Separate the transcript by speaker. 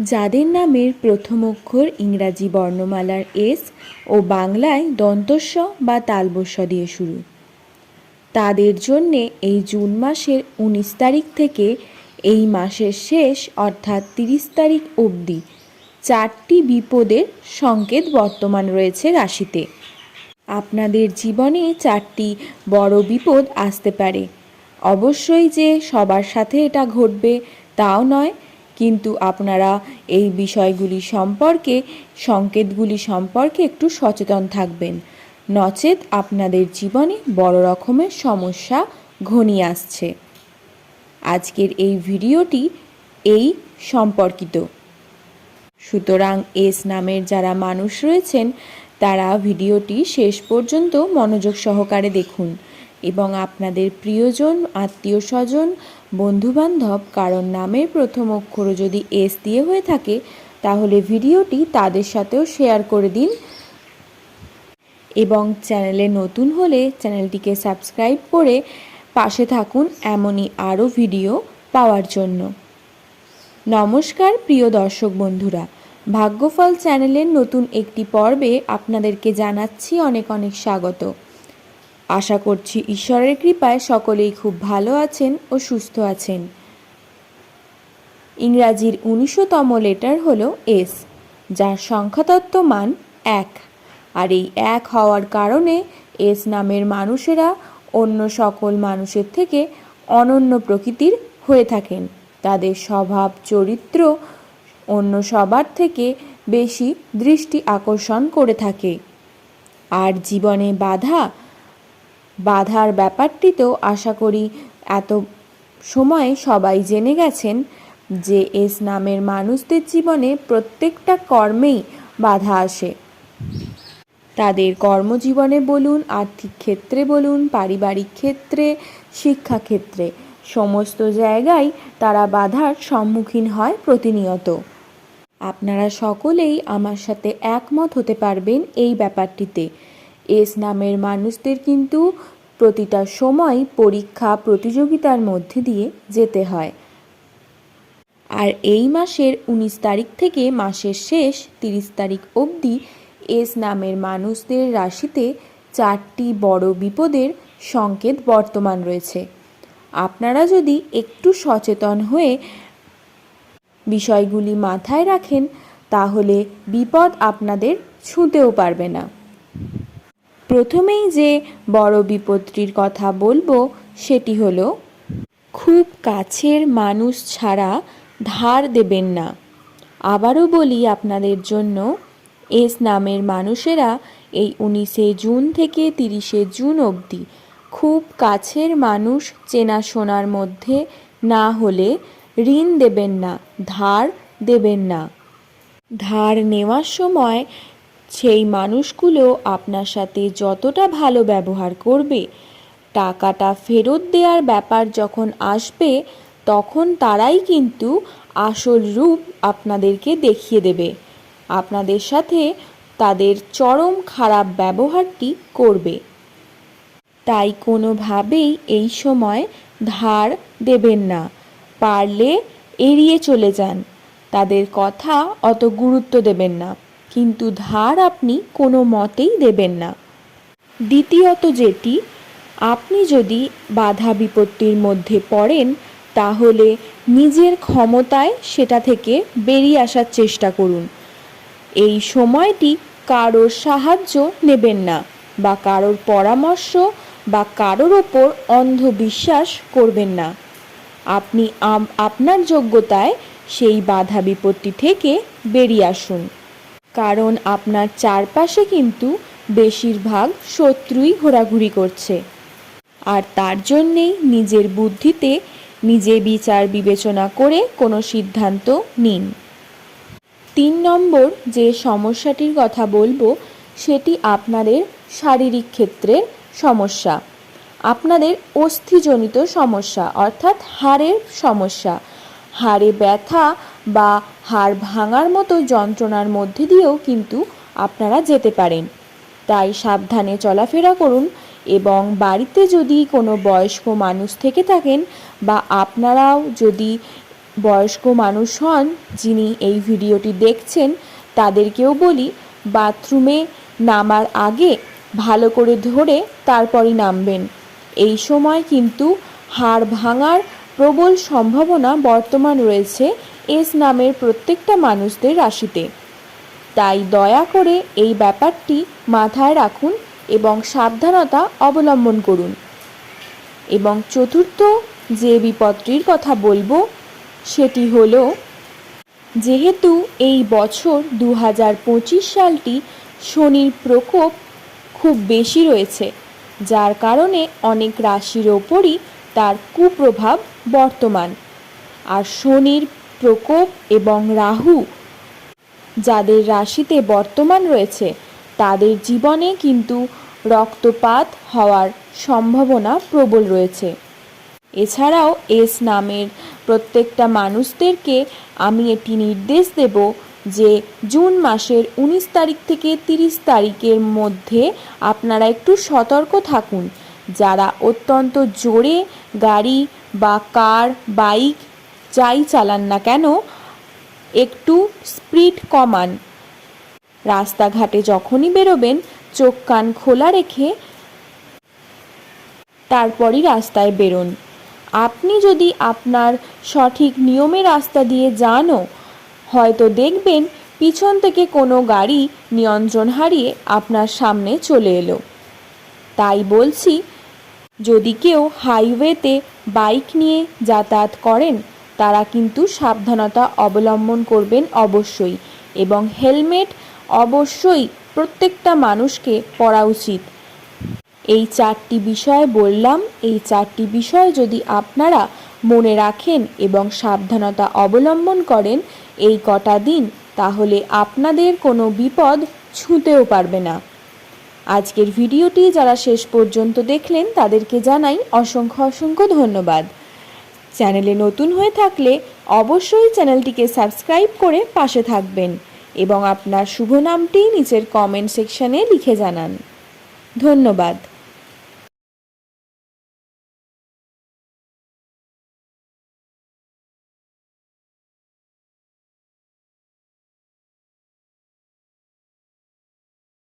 Speaker 1: যাদের নামের প্রথম অক্ষর ইংরাজি বর্ণমালার এস ও বাংলায় দন্তস্ব বা তালবস্য দিয়ে শুরু। তাদের জন্যে এই জুন মাসের উনিশ তারিখ থেকে এই মাসের শেষ অর্থাৎ তিরিশ তারিখ অবধি চারটি বিপদের সংকেত বর্তমান রয়েছে রাশিতে। আপনাদের জীবনে চারটি বড় বিপদ আসতে পারে। অবশ্যই যে সবার সাথে এটা ঘটবে তাও নয় কিন্তু আপনারা এই বিষয়গুলি সম্পর্কে, সংকেতগুলি সম্পর্কে একটু সচেতন থাকবেন। নচেত আপনাদের জীবনে বড় রকমের সমস্যা ঘনিয়ে আসছে। আজকের এই ভিডিওটি এই সম্পর্কিত। সুতরাং এস নামের যারা মানুষ রয়েছেন, তারা ভিডিওটি শেষ পর্যন্ত মনোযোগ সহকারে দেখুন। এবং আপনাদের প্রিয়জন আত্মীয় স্বজন বন্ধুবান্ধব কারণ নামের প্রথম অক্ষর যদি এস দিয়ে হয়ে থাকে, তাহলে ভিডিওটি তাদের সাথেও শেয়ার করে দিন। এবং চ্যানেলে নতুন হলে চ্যানেলটিকে সাবস্ক্রাইব করে পাশে থাকুন এমনই আরও ভিডিও পাওয়ার জন্য। নমস্কার, প্রিয় দর্শক বন্ধুরা। ভাগ্যফল চ্যানেলের নতুন একটি পর্বে আপনাদেরকে জানাচ্ছি অনেক অনেক স্বাগত। আশা করছি ঈশ্বরের কৃপায় সকলেই খুব ভালো আছেন ও সুস্থ আছেন। ইংরাজির উনিশতম লেটার হলো এস, যার সংখ্যাতত্ত্ব মান এক। আর এই এক হওয়ার কারণে এস নামের মানুষেরা অন্য সকল মানুষের থেকে অনন্য প্রকৃতির হয়ে থাকেন। তাদের স্বভাব, চরিত্র অন্য সবার থেকে বেশি দৃষ্টি আকর্ষণ করে থাকে। আর জীবনে বাধা বাধার ব্যাপারটিতেও আশা করি এত সময় সবাই জেনে গেছেন যে এস নামের মানুষদের জীবনে প্রত্যেকটা কর্মেই বাধা আসে। তাদের কর্মজীবনে বলুন, আর্থিক ক্ষেত্রে বলুন, পারিবারিক ক্ষেত্রে, শিক্ষাক্ষেত্রে, সমস্ত জায়গায় তারা বাধার সম্মুখীন হয় প্রতিনিয়ত। আপনারা সকলেই আমার সাথে একমত হতে পারবেন এই ব্যাপারটিতে। এস নামের মানুষদের কিন্তু প্রতিটা সময় পরীক্ষা প্রতিযোগিতার মধ্যে দিয়ে যেতে হয়। আর এই মাসের উনিশ তারিখ থেকে মাসের শেষ, তিরিশ তারিখ অবধি এস নামের মানুষদের রাশিতে চারটি বড় বিপদের সংকেত বর্তমান রয়েছে। আপনারা যদি একটু সচেতন হয়ে বিষয়গুলি মাথায় রাখেন, তাহলে বিপদ আপনাদের ছুঁতেও পারবে না। প্রথমেই যে বড় বিপদটির কথা বলব, সেটি হলো, খুব কাছের মানুষ ছাড়া ধার দেবেন না। আবারও বলি আপনাদের জন্য, এস নামের মানুষেরা এই উনিশে জুন থেকে তিরিশে জুন অবধি খুব কাছের মানুষ চেনাশোনার মধ্যে না হলে ঋণ দেবেন না, ধার দেবেন না। ধার নেওয়ার সময় সেই মানুষগুলো আপনার সাথে যতটা ভালো ব্যবহার করবে, টাকাটা ফেরত দেওয়ার ব্যাপার যখন আসবে, তখন তারাই কিন্তু আসল রূপ আপনাদেরকে দেখিয়ে দেবে। আপনাদের সাথে তাদের চরম খারাপ ব্যবহারটি করবে। তাই কোনোভাবেই এই সময় ধার দেবেন না। পারলে এড়িয়ে চলে যান। তাদের কথা অত গুরুত্ব দেবেন না। কিন্তু ধার আপনি কোনো মতেই দেবেন না। দ্বিতীয়ত যেটি, আপনি যদি বাধা বিপত্তির মধ্যে পড়েন, তাহলে নিজের ক্ষমতায় সেটা থেকে বেরিয়ে আসার চেষ্টা করুন। এই সময়টি কারোর সাহায্য নেবেন না বা কারোর পরামর্শ বা কারোর ওপর অন্ধবিশ্বাস করবেন না। আপনি আপনার যোগ্যতায় সেই বাধা বিপত্তি থেকে বেরিয়ে আসুন। কারণ আপনার চারপাশে কিন্তু বেশিরভাগ শত্রুই ঘোরাঘুরি করছে। আর তার জন্যেই নিজের বুদ্ধিতে নিজে বিচার বিবেচনা করে কোনো সিদ্ধান্ত নিন। তিন নম্বর যে সমস্যাটির কথা বলব, সেটি আপনাদের শারীরিক ক্ষেত্রের সমস্যা। আপনাদের অস্থিজনিত সমস্যা, অর্থাৎ হাড়ের সমস্যা। হাড়ে ব্যথা বা হাড় ভাঙার মতো যন্ত্রণার মধ্যে দিয়েও কিন্তু আপনারা যেতে পারেন। তাই সাবধানে চলাফেরা করুন এবং বাড়িতে যদি কোনো বয়স্ক মানুষ থেকে থাকেন বা আপনারাও যদি বয়স্ক মানুষ হন যিনি এই ভিডিওটি দেখছেন, তাদেরকেও বলি বাথরুমে নামার আগে ভালো করে ধরে তারপরই নামবেন। এই সময় কিন্তু হাড় ভাঙার প্রবল সম্ভাবনা বর্তমান রয়েছে এস নামের প্রত্যেকটা মানুষদের রাশিতে। তাই দয়া করে এই ব্যাপারটি মাথায় রাখুন এবং সাবধানতা অবলম্বন করুন। এবং চতুর্থ যে বিপদটির কথা বলব, সেটি হল, যেহেতু এই বছর দু হাজার পঁচিশ সালটি শনির প্রকোপ খুব বেশি রয়েছে, যার কারণে অনেক রাশির ওপরই তার কুপ্রভাব বর্তমান। আর শনির প্রকোপ এবং রাহু যাদের রাশিতে বর্তমান রয়েছে, তাদের জীবনে কিন্তু রক্তপাত হওয়ার সম্ভাবনা প্রবল রয়েছে। এছাড়াও এস নামের প্রত্যেকটা মানুষদেরকে আমি এটি নির্দেশ দেব যে জুন মাসের উনিশ তারিখ থেকে তিরিশ তারিখের মধ্যে আপনারা একটু সতর্ক থাকুন। যারা অত্যন্ত জোরে গাড়ি বা কার, বাইক যাই চালান না কেন, একটু স্পিড কমান। রাস্তাঘাটে যখনই বেরোবেন, চোখ কান খোলা রেখে তারপরই রাস্তায় বেরোন। আপনি যদি আপনার সঠিক নিয়মে রাস্তা দিয়ে যানও, হয়তো দেখবেন পিছন থেকে কোনো গাড়ি নিয়ন্ত্রণ হারিয়ে আপনার সামনে চলে এলো। তাই বলছি যদি কেউ হাইওয়েতে বাইক নিয়ে যাতায়াত করেন, তারা কিন্তু সাবধানতা অবলম্বন করবেন অবশ্যই এবং হেলমেট অবশ্যই প্রত্যেকটা মানুষকে পরা উচিত। এই চারটি বিষয় বললাম, এই চারটি বিষয় যদি আপনারা মনে রাখেন এবং সাবধানতা অবলম্বন করেন এই কটা দিন, তাহলে আপনাদের কোনো বিপদ ছুঁতেও পারবে না। আজকের ভিডিওটি যারা শেষ পর্যন্ত দেখলেন, তাদেরকে জানাই অসংখ্য অসংখ্য ধন্যবাদ। চ্যানেলে নতুন হয়ে থাকলে অবশ্যই চ্যানেলটিকে সাবস্ক্রাইব করে পাশে থাকবেন এবং আপনার শুভ নামটি নিচের কমেন্ট সেকশানে লিখে জানান। ধন্যবাদ।